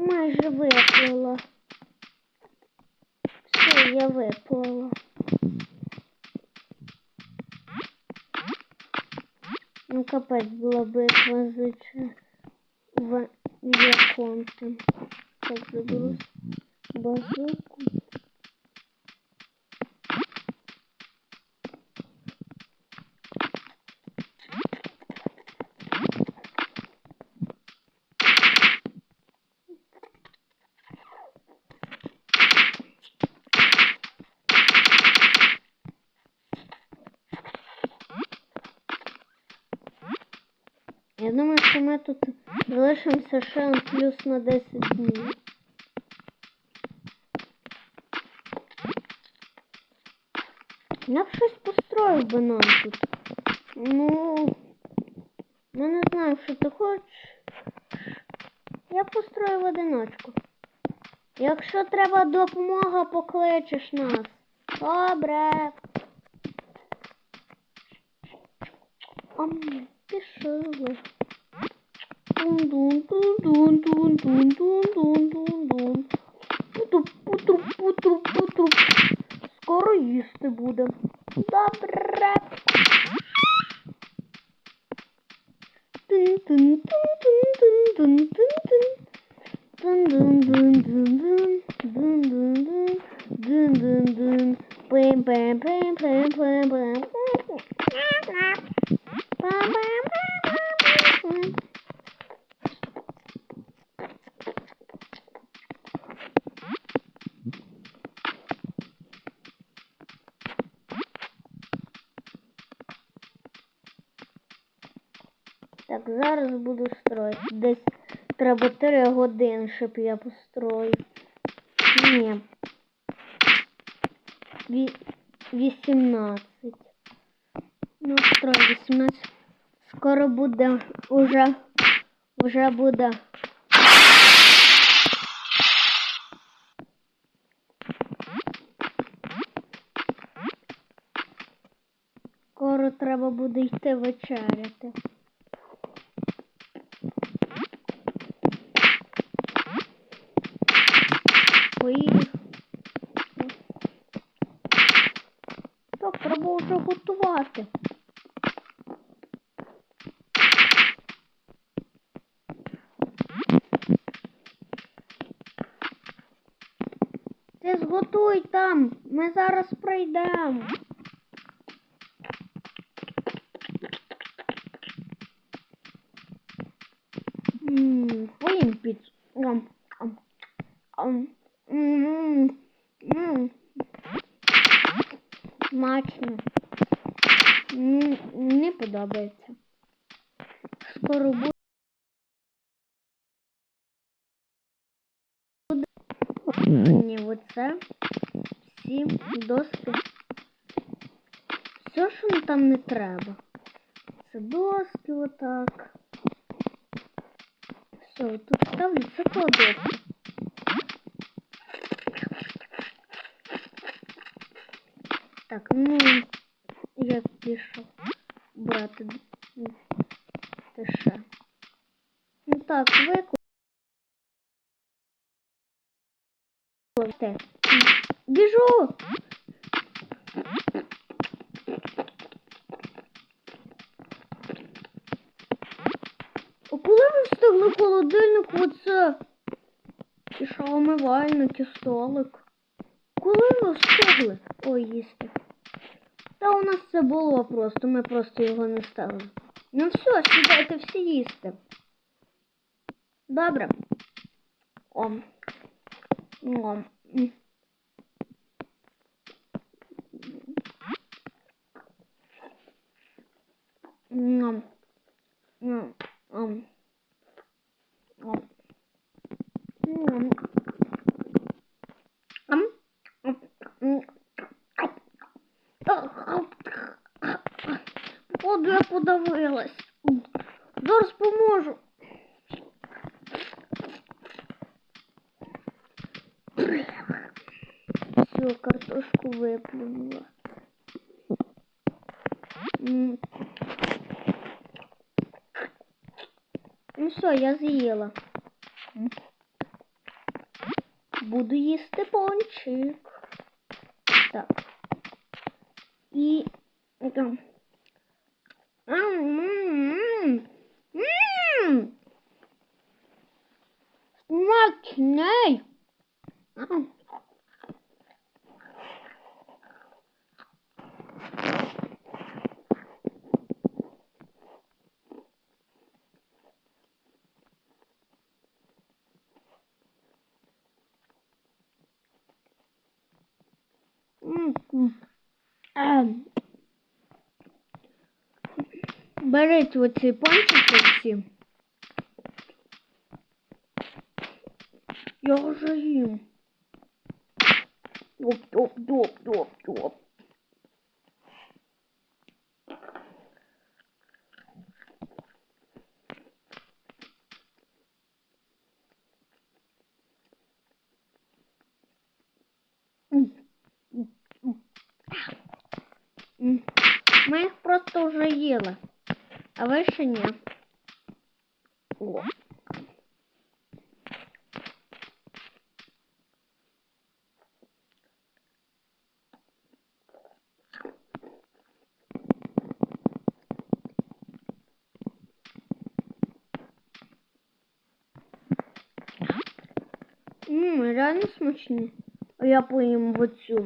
майже виплила. Все, я виплила. Ну, капець була битва з в яком там. Так, заберу базуку. Я думаю, що ми тут залишимося ще плюс на 10 днів. Я б щось построїв би нам тут. Ну, ну не знаю, що ти хочеш. Я построю в одиночку. Якщо треба допомога, покличеш нас. Добре. Ам, пішли. Тун-дун-тун-дун-тун-дун-дун-дун-дун. Путруп-путруп-путруп-путруп. Скоро їсти буде. Добре. Тун-тун-тун-тун-тун-тун-тун. Дун-дун-дун-дун-дун. Буду строїти. Десь треба 3 години, щоб я построїв. Ні. 18. Ну, строй 18. Скоро буде уже, уже буде. Скоро треба буде йти вечеряти. Поїхали. Так, треба вже готувати. Ти зготуй там, ми зараз прийдемо. Поїм піцу. Ам, ам, ам. Ммм, ммм. Смачно. М, Мені подобається. Скоро буде. Ні. Всі доски. Все, що там не треба. Це доски отак. Все, тут ставлю це кладовка. Так, ну я пішов брати те ще. Ну так, викладте. Біжу! А коли ви встигли холодильник оце? І що омивальник, і столик? Коли ви встигли? Ой, їсти. Та у нас це було просто, ми просто його не ставили. Ну все, сідайте всі їсти. Добре. Ом. 음. 음. 음. 음. Ну все, я з'їла. Буду їсти пончик. Так. І. Беріть оці пончики всі. Я вже їм. Доп, доп, доп, доп, доп. Мы их просто уже ела. А выше нет. О. Реально смачні. А я поїм оцю.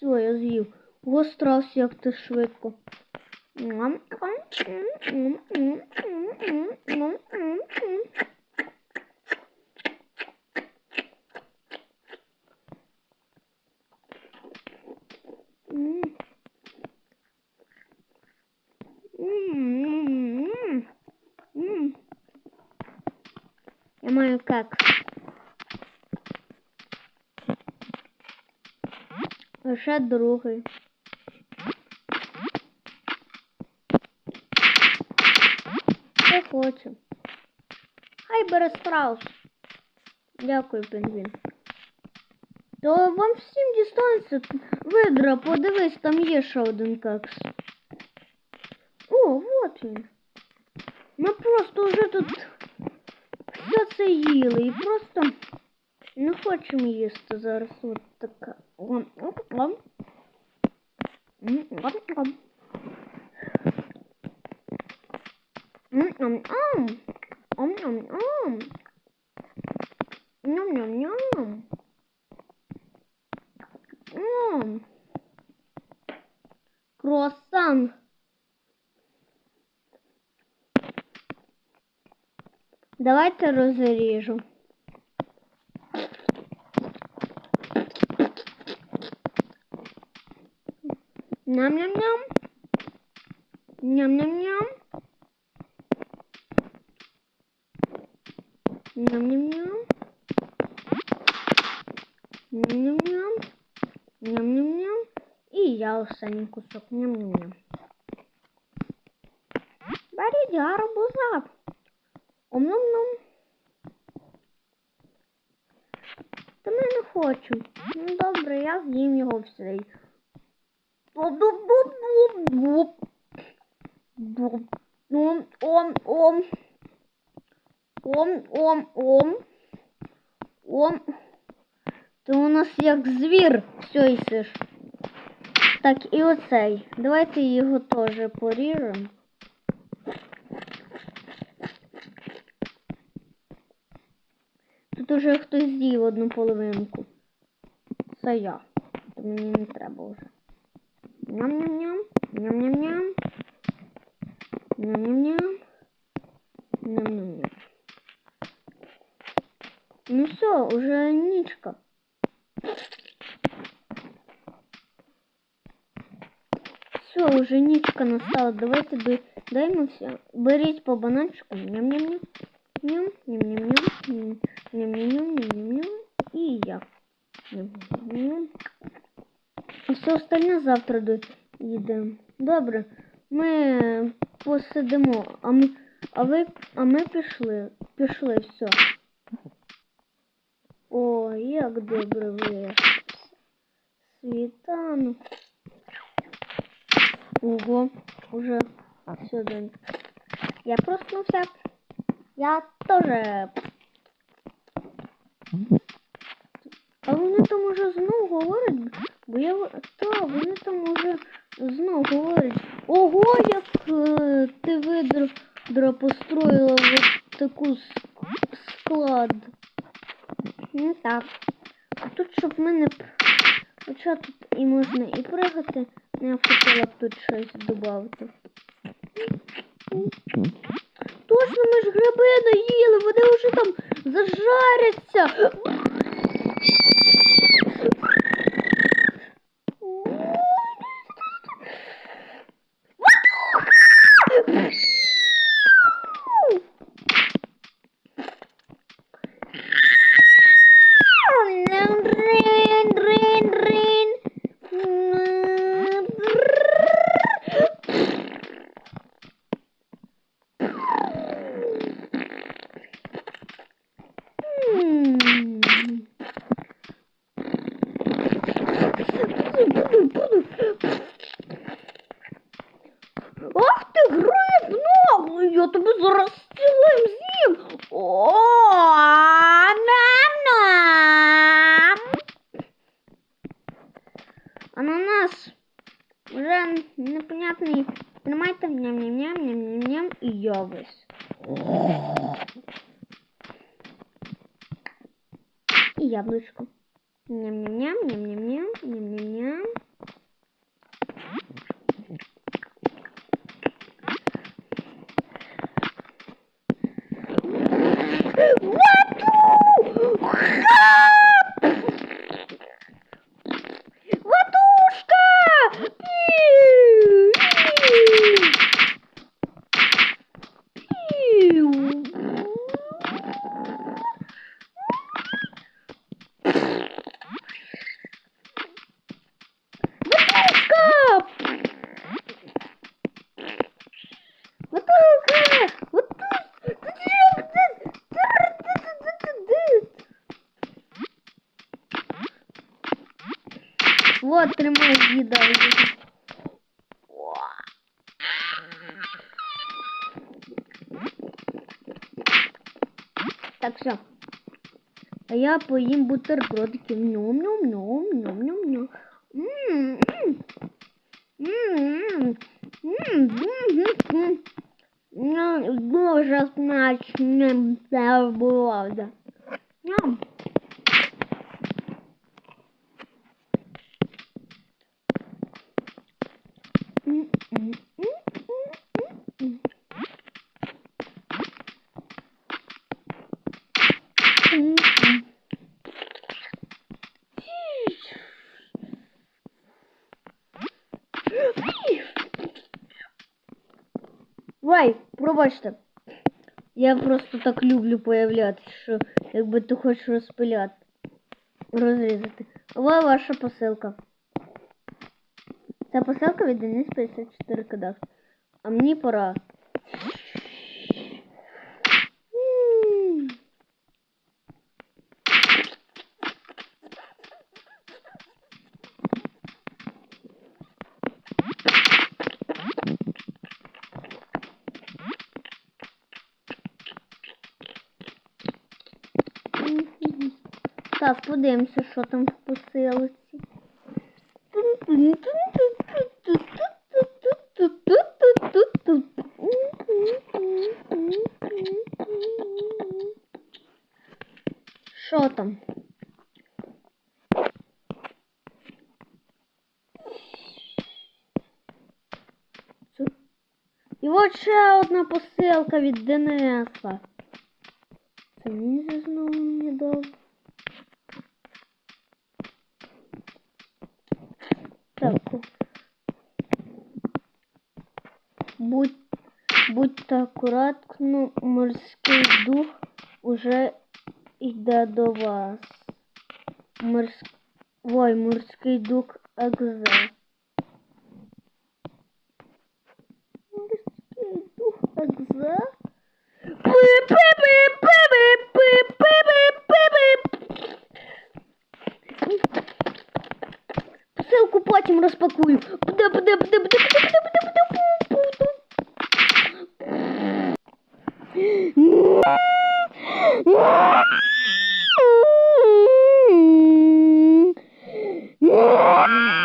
Все, я з'їв. Гострас, як ти швидко. Я маю кекс. Лише другий. Хто хоче. Хай бере страус. Дякую, пінгвін. То вам всім дістанеться видра, подивись, там є ще один кекс. О, вот він. Ми просто вже тут все це їли і просто не хочемо їсти зараз. От така. Давайте розріжу. Ням-ням-ням. Ням-ням-ням. Ням-ням-ням. Ням-ням-ням. Ням-ням-ням. І я останній кусок. Ням-ням-ням. Беріть гарбуза. Ом-ном-ном. Та ми не хочу. Ну добре, я з'їм його все. Ом, ом, ом. Ом, ом, ом. Ом. Ти у нас як звір все їсиш. Так, і оцей. Давайте його теж поріжемо. Тут уже хтось з'їв одну половинку. Це я. То мені не треба вже. Ням-ням-ням. Ням-ням-ням. Ням-ням-ням. Ням-ням-ням. Ну все, уже нічка. Все, уже нічка настала. Давайте дай- даймо все. Беріть по бананчику. Ням-ням-ням. Ням, ням-ням-ням. Ням, ням-ням-ням, ням-ням-ням. Я. Ням-ням-ням. А все остальне завтра доїдемо. Добре. Ми посидимо, а ми, а ви, а ми пішли. Пішли, все. О, як добре виявився. Світанок. Ого, уже все день. Я проснувся. Я тоже. А вони там уже знов говорять, бо я та, вони там уже знов говорять. Ого, як е, ти видра построїла от таку склад. Ну так. А тут, щоб ми не... Хоча тут і можна і пригати, але я хотіла б тут щось додати. Точно ми ж гриби наїли, вони вже там зажаряться. Яблучко. Ням-ням-ням, ням-ням-ням, ням-ням-ням. съедаю. Так, все. А я поїм бутербродки Ням-ням-ням-ням-ням-ням. Дуже смачним це було. Ням. Вай, пробачте. Я просто так люблю появлятися, що якби ти хочеш розпиляти. Розрізати. Ова ваша посилка. Ця посилка від Денис 54 кадах. А мені пора. Так, подивимося, що там в посилці. Що там? І от ще одна посилка від Дениса. Це та аккуратно ну, морской дух уже йде до вас. Морсь... Ой, морской дух Екзе. Морской дух Екзе. Посилку потім распакую. Бде-бде-бде-бде-бде-бде-бде. Yeah.